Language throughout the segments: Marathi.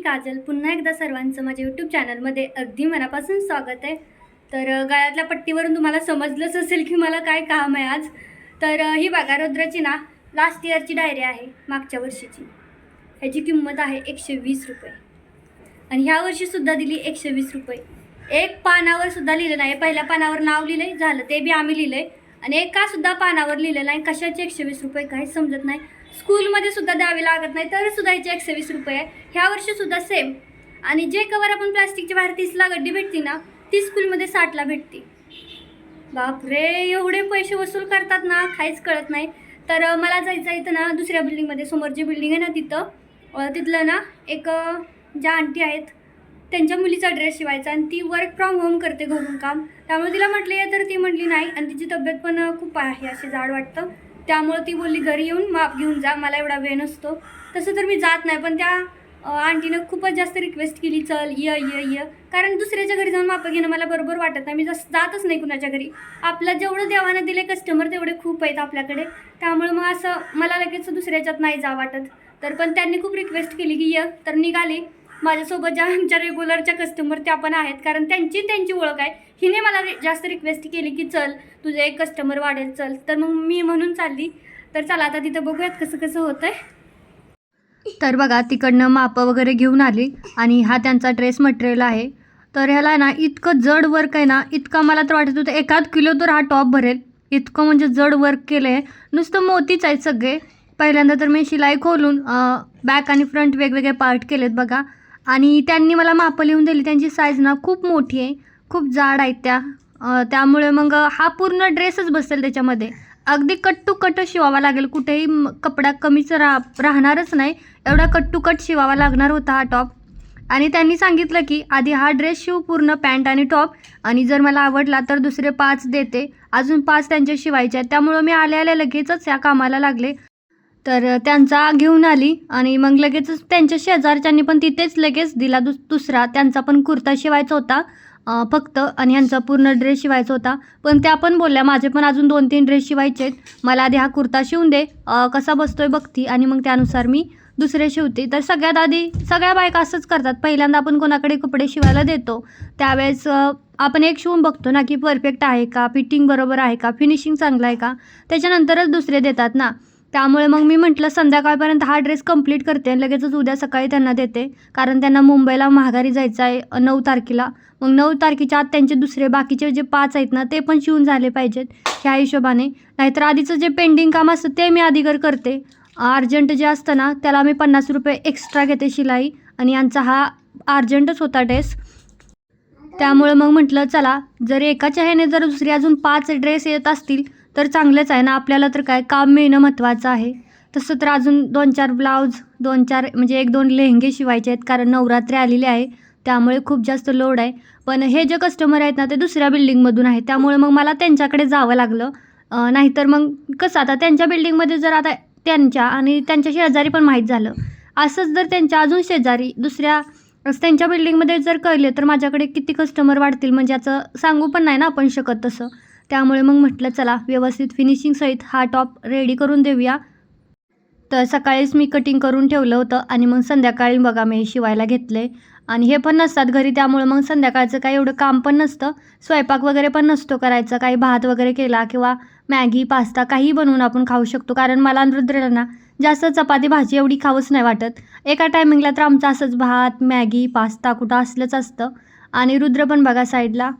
काजल पुन्हा एकदा सर्वांचं माझ्या यूट्यूब चॅनलमध्ये अगदी मनापासून स्वागत आहे. तर गळ्यातल्या पट्टीवरून तुम्हाला समजलंच असेल की मला काय काम आहे आज. तर ही बागारुद्राची ना लास्ट इयरची डायरी आहे मागच्या वर्षीची. ह्याची किंमत आहे एकशे वीस रुपये. आणि ह्या वर्षीसुद्धा दिली एकशे वीस रुपये. एक पानावर सुद्धा लिहिलं नाही पहिल्या पानावर नाव लिहिलं आहे झालं ते बी आम्ही लिहिलं आहे आणि एकासुद्धा पानावर लिहिलं नाही कशाचे एकशे वीस रुपये काही समजत नाही. स्कूलमध्ये सुद्धा द्यावे लागत नाही तर सुद्धा याचे एकशे वीस रुपये आहे. ह्या वर्षी सुद्धा सेम आणि जे कवर आपण प्लास्टिकची बाहेर तीसला गड्डी भेटती ना ती स्कूलमध्ये साठला भेटते. बापरे एवढे पैसे वसूल करतात ना काहीच कळत नाही. तर मला जायचं आहे इथं ना दुसऱ्या बिल्डिंगमध्ये समोर जी बिल्डिंग आहे ना तिथं. तिथलं ना एक ज्या आंटी आहेत त्यांच्या मुलीचा ड्रेस शिवायचा आणि ती वर्क फ्रॉम होम करते घरून काम. त्यामुळे तिला म्हटले तर ती म्हटली नाही. आणि तिची तब्येत पण खूप आहे अशी जाड वाटतं. त्यामुळे ती बोलली घरी येऊन माप घेऊन जा मला एवढा वेळ नसतो. तसं तर मी जात नाही पण त्या आंटीनं खूपच जास्त रिक्वेस्ट केली चल य य य. कारण दुसऱ्याच्या घरी जाऊन मापं घेणं मला बरोबर वाटत नाही. मी जस जातच नाही कुणाच्या घरी. आपलं जेवढं देवानं दिले कस्टमर तेवढे खूप आहेत आपल्याकडे. त्यामुळे मग असं मला लगेच दुसऱ्याच्यात नाही जा वाटत. तर पण त्यांनी खूप रिक्वेस्ट केली की य. तर निघाली. माझ्यासोबत ज्या आमच्या रेग्युलरच्या कस्टमर त्या पण आहेत. कारण त्यांची त्यांची ओळख आहे. हिने मला रि- जास्त रिक्वेस्ट केली की चल तुझे एक कस्टमर वाढेल चल. तर मग मी म्हणून चालली. तर चला आता तिथं बघूयात कसं कसं होतं आहे तर बघा तिकडनं मापं वगैरे घेऊन आली आणि हा त्यांचा ड्रेस मटेरियल आहे. तर ह्याला ना इतकं जड वर्क आहे ना इतकं मला तर वाटत होतं एकाद किलो तर हा टॉप भरेल. इतकं म्हणजे जड वर्क केलं आहे नुसतं मोतीच आहेत सगळे. पहिल्यांदा तर मी शिलाई खोलून बॅक आणि फ्रंट वेगवेगळे पार्ट केलेत बघा. आणि त्यांनी मला मापं लिहून दिली. त्यांची साईज ना खूप मोठी आहे. खूप जाड आहेत त्या. त्यामुळे मग हा पूर्ण ड्रेसच बसेल त्याच्यामध्ये. अगदी कट टू कट शिवावा लागेल. कुठेही म- कपडा कमीच रा राहणारच नाही. एवढा कट टू कट शिवावा लागणार होता हा टॉप आणि त्यांनी सांगितलं की आधी हा ड्रेस शिव पूर्ण पॅन्ट आणि टॉप आणि जर मला आवडला तर दुसरे पाच देते. अजून पाच त्यांच्या शिवायचे आहेत. त्यामुळं मी आल्या आल्या लगेचच या कामाला लागले. तर त्यांचा घेऊन आली आणि मग लगेचच त्यांच्या शेजारच्यांनी पण तिथेच लगेच दिला दुस दुसरा. त्यांचा पण कुर्ता शिवायचा होता फक्त. आणि ह्यांचा पूर्ण ड्रेस शिवायचा होता. पण त्या पण बोलल्या माझे पण अजून दोन तीन ड्रेस शिवायचे आहेत. मला आधी हा कुर्ता शिवून दे. कसा बसतोय बघती आणि मग त्यानुसार मी दुसरे शिवते. तर सगळ्यात आधी सगळ्या बायका असंच करतात. पहिल्यांदा आपण कोणाकडे कपडे शिवायला देतो त्यावेळेस आपण एक शिवून बघतो ना की परफेक्ट आहे का? फिटिंग बरोबर आहे का? फिनिशिंग चांगलं आहे का? त्याच्यानंतरच दुसरे देतात ना. त्यामुळे मग मी म्हटलं संध्याकाळपर्यंत हा ड्रेस कंप्लीट करते आणि लगेचच उद्या सकाळी त्यांना देते. कारण त्यांना मुंबईला महागारी जायचं आहे नऊ तारखेला. मग नऊ तारखेच्या आत त्यांचे दुसरे बाकीचे जे पाच आहेत ना ते पण शिवून झाले पाहिजेत ह्या हिशोबाने. नाहीतर आधीचं जे पेंडिंग काम असतं ते मी आधीगर करते. अर्जंट जे असतं ना त्याला मी पन्नास रुपये एक्स्ट्रा घेते शिलाई आणि यांचा हा अर्जंटच होता ड्रेस त्यामुळे मग म्हटलं चला जर एकाच्या ह्याने जर दुसरी अजून पाच ड्रेस येत असतील तर चांगलंच आहे ना आपल्याला तर काय काम मिळणं महत्त्वाचं आहे. तसं तर अजून दोन चार ब्लाऊज दोन चार म्हणजे एक दोन लेहंगे शिवायचे आहेत कारण नवरात्री आलेली आहे त्यामुळे खूप जास्त लोड आहे. पण हे जे कस्टमर आहेत ना ते दुसऱ्या बिल्डिंगमधून आहेत त्यामुळे मग मला त्यांच्याकडे जावं लागलं. नाहीतर मग कसं आता त्यांच्या बिल्डिंगमध्ये जर आता त्यांच्या आणि त्यांच्या शेजारी पण माहीत झालं. असंच जर त्यांच्या अजून शेजारी दुसऱ्या त्यांच्या बिल्डिंगमध्ये जर कळले तर माझ्याकडे किती कस्टमर वाढतील म्हणजे याचं सांगू पण नाही ना आपण शकत तसं. त्यामुळे मग म्हटलं चला व्यवस्थित फिनिशिंगसहित हा टॉप रेडी करून देऊया. तर सकाळीच मी कटिंग करून ठेवलं होतं आणि मग संध्याकाळी बघा मी हे शिवायला घेतले आणि हे पण नसतात घरी त्यामुळे मग संध्याकाळचं काही एवढं काम पण नसतं. स्वयंपाक वगैरे पण नसतो करायचा. काही भात वगैरे केला किंवा मॅगी पास्ता काही बनवून आपण खाऊ शकतो. कारण मला आणि जास्त चपाती भाजी एवढी खावंच नाही वाटत. एका टायमिंगला तर आमचं असंच भात मॅगी पास्ता कुठं असलंच असतं. आणि रुद्र पण बघा साईडला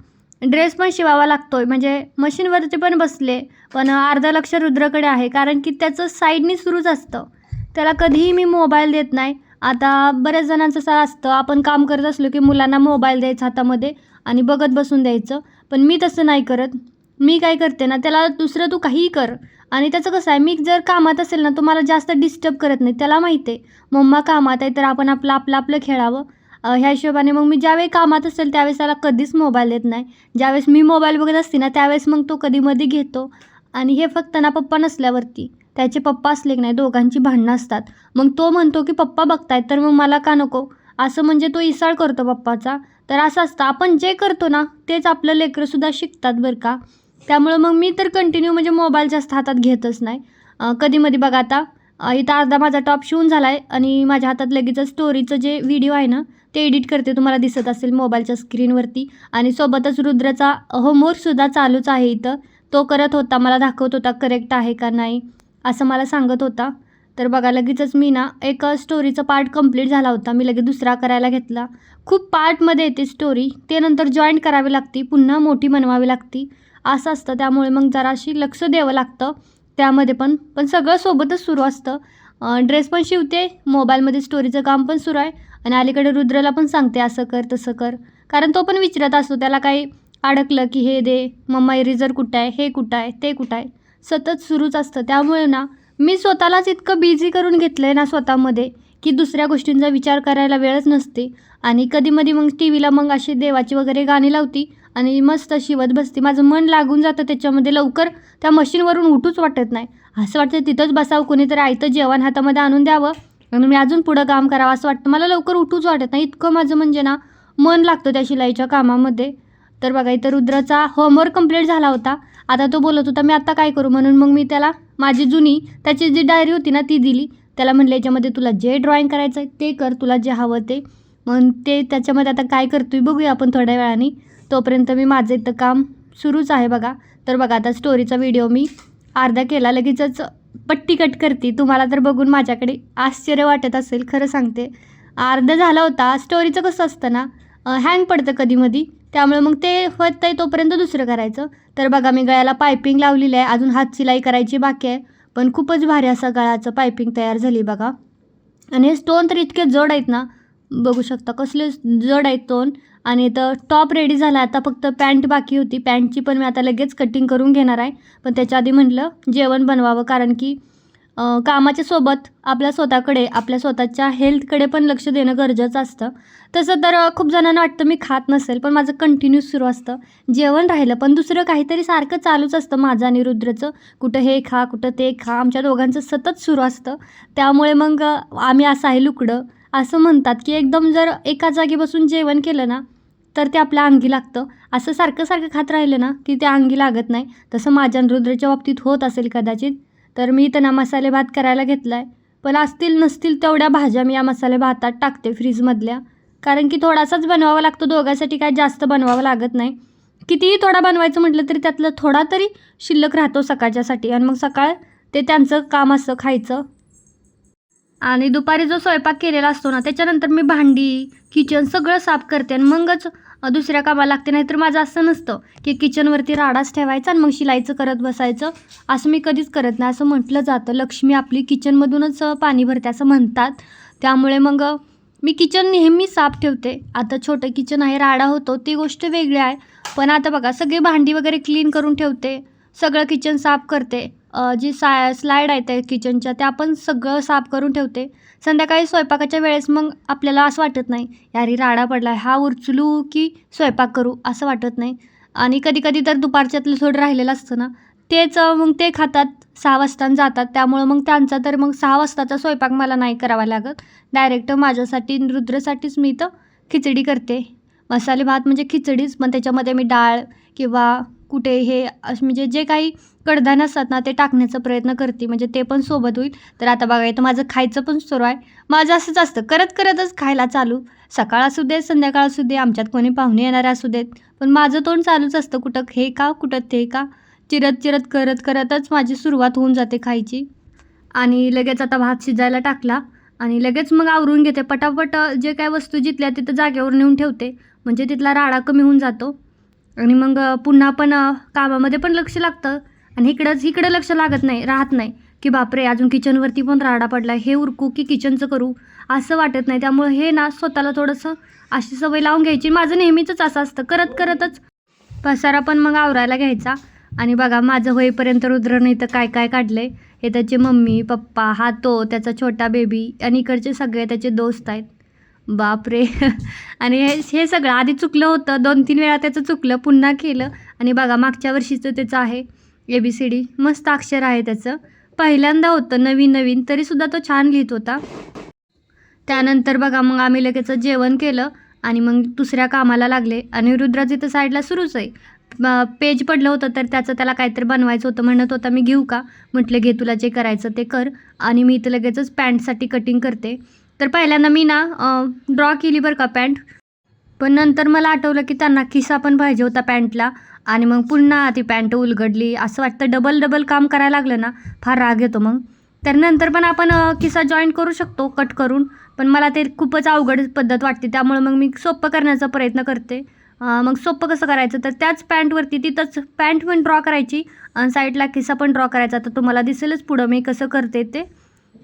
ड्रेस पण शिवावा लागतो आहे म्हणजे मशीनवरती पण बसले पण अर्धं लक्ष रुद्रकडे आहे. कारण की त्याचं साईडनी सुरूच असतं. त्याला कधीही मी मोबाईल देत नाही. आता बऱ्याच जणांचं असं असतं. आपण काम करत असलो की मुलांना मोबाईल द्यायचा हातामध्ये आणि बघत बसून द्यायचं. पण मी तसं नाही करत. मी काय करते ना त्याला दुसरं तू काहीही कर. आणि त्याचं कसं आहे मी जर कामात असेल ना तो मला जास्त डिस्टर्ब करत नाही. त्याला माहिती आहे. मम्मा कामात आहे तर आपण आपलं आपलं आपलं खेळावं. ह्या हिशोबाने मग मी ज्यावेळी कामात असेल त्यावेळेस त्याला कधीच मोबाईल देत नाही. ज्यावेळेस मी मोबाईल बघत असते ना त्यावेळेस मग तो कधी घेतो. आणि हे फक्त ना पप्पा नसल्यावरती. त्याचे पप्पा असले की नाही दोघांची भांडणं असतात. मग तो म्हणतो की पप्पा बघतायत तर मग मला का नको? असं म्हणजे तो इसाळ करतो पप्पाचा. तर असं असतं. आपण जे करतो ना तेच आपलं लेकरंसुद्धा शिकतात बरं का. त्यामुळं मग मी तर कंटिन्यू म्हणजे मोबाईल जास्त हातात घेतच नाही. कधीमध्ये बघा आता इथं अर्धा माझा टॉप शिवून झाला आहे आणि माझ्या हातात लगेचच स्टोरीचं जे व्हिडिओ आहे ना ते एडिट करते तुम्हाला दिसत असेल मोबाईलच्या स्क्रीनवरती आणि सोबतच रुद्राचा होमवर्कसुद्धा चालूच आहे इथं. तो करत होता मला दाखवत होता करेक्ट आहे का नाही असं मला सांगत होता. तर बघा लगेचच मी ना एक स्टोरीचा पार्ट कंप्लीट झाला होता. मी लगेच दुसरा करायला घेतला. खूप पार्टमध्ये येते स्टोरी ते नंतर जॉईंट करावी लागती पुन्हा मोठी बनवावी लागती. असं असतं त्यामुळे मग जराशी लक्ष द्यावं लागतं. त्यामध्ये पण पण सगळं सोबतच सुरू असतं. ड्रेस पण शिवते मोबाईलमध्ये स्टोरीचं काम पण सुरू आहे आणि अलीकडे रुद्रला पण सांगते असं कर तसं कर. कारण तो पण विचारत असतो त्याला काही अडकलं की हे दे मम्मा इरेजर कुठं आहे? हे कुठं आहे? ते कुठं आहे? सतत सुरूच असतं. त्यामुळे ना मी स्वतःलाच इतकं बिझी करून घेतलं आहे ना स्वतःमध्ये की दुसऱ्या गोष्टींचा विचार करायला वेळच नसते. आणि कधीमधी मग टी व्हीला मग अशी देवाची वगैरे गाणी लावती आणि मस्त शिवत बसते माझं मन लागून जातं त्याच्यामध्ये लवकर. त्या मशीनवरून उठूच वाटत नाही. असं वाटतं तिथंच बसावं कोणीतरी आयतं जेवण हातामध्ये आणून द्यावं. आणि मी अजून पुढं काम करावं असं वाटतं. मला लवकर उठूच वाटत नाही. इतकं माझं म्हणजे ना मन लागतं त्या शिलाईच्या कामामध्ये. तर बघा इथं रुद्राचा होमवर्क कंप्लीट झाला होता. आता तो बोलत होता मी आता काय करू? म्हणून मग मी त्याला माझी जुनी त्याची जी डायरी होती ना ती दिली. त्याला म्हणलं याच्यामध्ये तुला जे ड्रॉइंग करायचं आहे ते कर. तुला जे हवं ते. मग ते त्याच्यामध्ये आता काय करतोय बघूया आपण थोड्या वेळाने. तोपर्यंत मी माझं इथं काम सुरूच आहे बघा. तर बघा आता स्टोरीचा व्हिडिओ मी अर्धा केला. लगेचच पट्टी कट करते. तुम्हाला तर बघून माझ्याकडे आश्चर्य वाटत असेल खरं सांगते. अर्धा झाला होता. स्टोरीचं कसं असतं ना हँग पडतं कधीमधी. त्यामुळे मग ते होत आहे तोपर्यंत दुसरं करायचं. तर बघा मी गळ्याला पायपिंग लावलेली आहे. अजून हात शिलाई करायची बाकी आहे. पण खूपच भारी असं गळ्याचं पायपिंग तयार झाली बघा. आणि हे स्टोन तर इतके जड आहेत ना बघू शकता. कसले जड आहेत तोंड. आणि इथं टॉप रेडी झाला. आता फक्त पॅन्ट बाकी होती. पॅन्टची पण मी आता लगेच कटिंग करून घेणार आहे. पण त्याच्या आधी म्हटलं जेवण बनवावं. कारण की कामाच्या सोबत आपल्या स्वतःकडे आपल्या स्वतःच्या हेल्थकडे पण लक्ष देणं गरजेचं असतं. तसं तर खूप जणांना वाटतं मी खात नसेल पण माझं कंटिन्यू सुरू असतं. जेवण राहिलं पण दुसरं काहीतरी सारखं चालूच असतं माझं आणि रुद्रचं. कुठं हे खा कुठं ते खा. आमच्या दोघांचं सतत सुरू असतं. त्यामुळे मग आम्ही असं आहे लुकडं. असं म्हणतात की एकदम जर एका जागी बसून जेवण केलं ना तर ते आपल्या अंगी लागतं. असं सारखं सारखं खात राहिलं ना की ते अंगी लागत नाही. तसं माझ्या आणि रुद्रच्या बाबतीत होत असेल कदाचित. तर मी त्यांना मसाले भात करायला घेतला आहे पण असतील नसतील तेवढ्या भाज्या मी या मसाले भातात टाकते फ्रीजमधल्या. कारण की थोडासाच बनवावा लागतो. दोघांसाठी काय जास्त बनवावं लागत नाही. कितीही थोडा बनवायचं म्हटलं तरी त्यातलं थोडा तरी शिल्लक राहतो सकाळच्यासाठी. आणि मग सकाळ ते त्यांचं काम असं खायचं. आणि दुपारी जो स्वयंपाक केलेला असतो ना त्याच्यानंतर मी भांडी किचन सगळं साफ करते आणि मगच दुसऱ्या कामाला लागते. नाहीतर माझं असं नसतं की किचनवरती राडाच ठेवायचा आणि मग शिलाईचं करत बसायचं. असं मी कधीच करत नाही. असं म्हटलं जातं. लक्ष्मी आपली किचनमधूनच पाणी भरते असं म्हणतात. त्यामुळे मग मी किचन नेहमी साफ ठेवते. आता छोटं किचन आहे राडा होतो ती गोष्ट वेगळी आहे. पण आता बघा सगळी भांडी वगैरे क्लीन करून ठेवते. सगळं किचन साफ करते. जी सा स्लाईड आहे त्या किचनच्या त्या पण सगळं साफ करून ठेवते. संध्याकाळी स्वयंपाकाच्या वेळेस मग आपल्याला असं वाटत नाही यारी राडा पडला आहे हा उचलू की स्वयंपाक करू? असं वाटत नाही. आणि कधी कधी तर दुपारच्यातलं थोडं राहिलेलं असतं ना तेच मग ते खातात सहा वाजता जातात. त्यामुळं मग त्यांचा तर मग सहा वाजताचा स्वयंपाक मला नाही करावा लागत. डायरेक्ट माझ्यासाठी रुद्रसाठीच मी तर खिचडी करते. मसाले भात म्हणजे खिचडीच पण त्याच्यामध्ये मी डाळ किंवा कुठे हे असं म्हणजे जे काही कडधान्य असतात ना ते टाकण्याचा प्रयत्न करते. म्हणजे ते पण सोबत होईल. तर आता बघा इथं माझं खायचं पण सुरू आहे. माझं असंच असतं. करत करतच खायला चालू. सकाळ असू दे संध्याकाळ असू दे आमच्यात कोणी पाहुणे येणारे असू देत. पण माझं तोंड चालूच असतं कुठं हे का कुठं ते का? चिरत चिरत करत करतच माझी सुरुवात होऊन जाते खायची. आणि लगेच आता भात शिजायला टाकला. आणि लगेच मग आवरून घेते. पटापट जे काय वस्तू जिथल्या तिथं जागेवर नेऊन ठेवते. म्हणजे तिथला राडा कमी होऊन जातो. आणि मग पुन्हा पण कामामध्ये पण लक्ष लागतं. आणि इकडंच इकडं लक्ष लागत नाही राहत नाही. की बापरे अजून किचनवरती पण राडा पडला हे उरकू की किचनचं करू असं वाटत नाही. त्यामुळे हे ना स्वतःला थोडंसं अशी सवय लावून घ्यायची. माझं नेहमीच असं असतं. करत करतच पसारा पण मग आवरायला घ्यायचा. आणि बघा माझं होईपर्यंत रुद्रने इथं काय काय काढलं आहे हे त्याचे मम्मी पप्पा हा तो त्याचा छोटा बेबी आणि इकडचे सगळे त्याचे दोस्त आहेत. बापरे. आणि हे हे सगळं आधी चुकलं होतं. दोन तीन वेळा त्याचं चुकलं पुन्हा केलं. आणि बघा मागच्या वर्षीचं त्याचं आहे ए बी सी डी मस्त अक्षर आहे त्याचं. पहिल्यांदा होतं नवीन नवीन. तरीसुद्धा तो छान लिहित होता. त्यानंतर बघा मग आम्ही लगेच जेवण केलं आणि मग दुसऱ्या कामाला लागले. आणि रुद्राचं इथं साईडला सुरूच आहे. पेज पडलं होतं तर त्याचं त्याला काहीतरी बनवायचं होतं. म्हणत होता मी घेऊ का? म्हटलं घे तुला जे करायचं ते कर. आणि मी इथं लगेचच पॅन्टसाठी कटिंग करते. तर पहिल्यांदा मी ना ड्रॉ केली बरं का पॅन्ट पण नंतर मला आठवलं की त्यांना खिसा पण पाहिजे होता पॅन्टला आणि मग पुन्हा ती पॅन्ट उलगडली. असं वाटतं डबल डबल काम करायला लागलं ना फार राग येतो मग. तर नंतर पण आपण खिसा जॉईन करू शकतो कट करून. पण मला ते खूपच अवघड पद्धत वाटते. त्यामुळे मग मी सोपं करण्याचा प्रयत्न करते. मग सोपं कसं करायचं? तर त्याच पॅन्टवरती तिथंच पॅन्ट पण ड्रॉ करायची. आणि साईडला खिसा पण ड्रॉ करायचा. तर तुम्हाला दिसेलच पुढं मी कसं करते ते.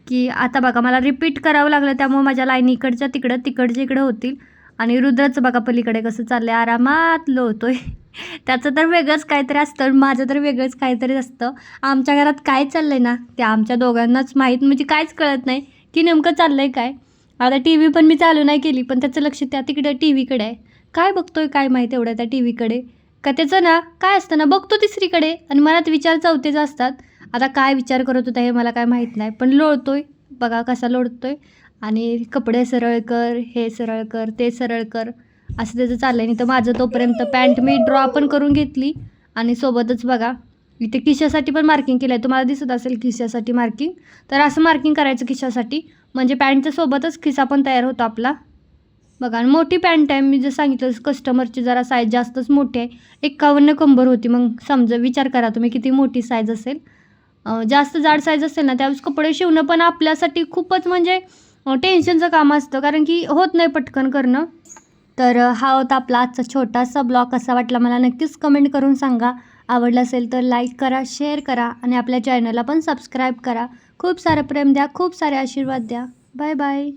की आता बघा मला रिपीट करावं लागलं त्यामुळे माझ्या लाईन इकडच्या तिकडं तिकडच्या इकडं होतील. आणि रुद्रचं बघा पलीकडे कसं चाललं आहे आरामात लोळतोय. त्याचं तर वेगळंच काहीतरी असतं माझं तर वेगळंच काहीतरी असतं. आमच्या घरात काय चाललं आहे ना ते आमच्या दोघांनाच माहीत म्हणजे काहीच कळत नाही की नेमकं चाललं आहे काय. आता टी व्ही पण मी चालू नाही केली पण त्याचं लक्ष त्या तिकडे टी व्हीकडे आहे. काय बघतोय काय माहीत एवढं त्या टी व्हीकडे का त्याचं ना काय असतं ना बघतो तिसरीकडे. आणि मनात विचार चौथेच असतात. आता काय विचार करत होता हे मला काय माहीत नाही पण लोळतोय. बघा कसा लोळतोय. आणि कपडे सरळ कर हे सरळ कर ते सरळ कर असं त्याचं चाललं आहे नाही तर माझं तोपर्यंत पॅन्ट मी ड्रॉ पण करून घेतली आणि सोबतच बघा इथे खिशासाठी पण मार्किंग केलं आहे तुम्हाला दिसत असेल खिशासाठी मार्किंग. तर असं मार्किंग करायचं खिशासाठी. म्हणजे पॅन्टच्या सोबतच खिसा पण तयार होतो आपला. बघा आणि मोठी पॅन्ट आहे. मी जर सांगितलं कस्टमरची जरा साईज जास्तच मोठी आहे. एक्कावन्न कंबर होती. मग समजा विचार करा तुम्ही किती मोठी साईज असेल. जास्त जाड साईज असेल ना त्यावेळेस कपडे शिवणं पण आपल्यासाठी खूपच म्हणजे टेन्शनचं काम असतं. कारण की होत नाही पटकन करणं. तर हा होता आपला आजचा छोटासा ब्लॉग असा वाटला मला नक्कीच कमेंट करून सांगा. आवडला असेल तर लाईक करा शेअर करा आणि आपल्या चॅनलला पण सबस्क्राईब करा. खूप सारं प्रेम द्या खूप सारे आशीर्वाद द्या. Bye bye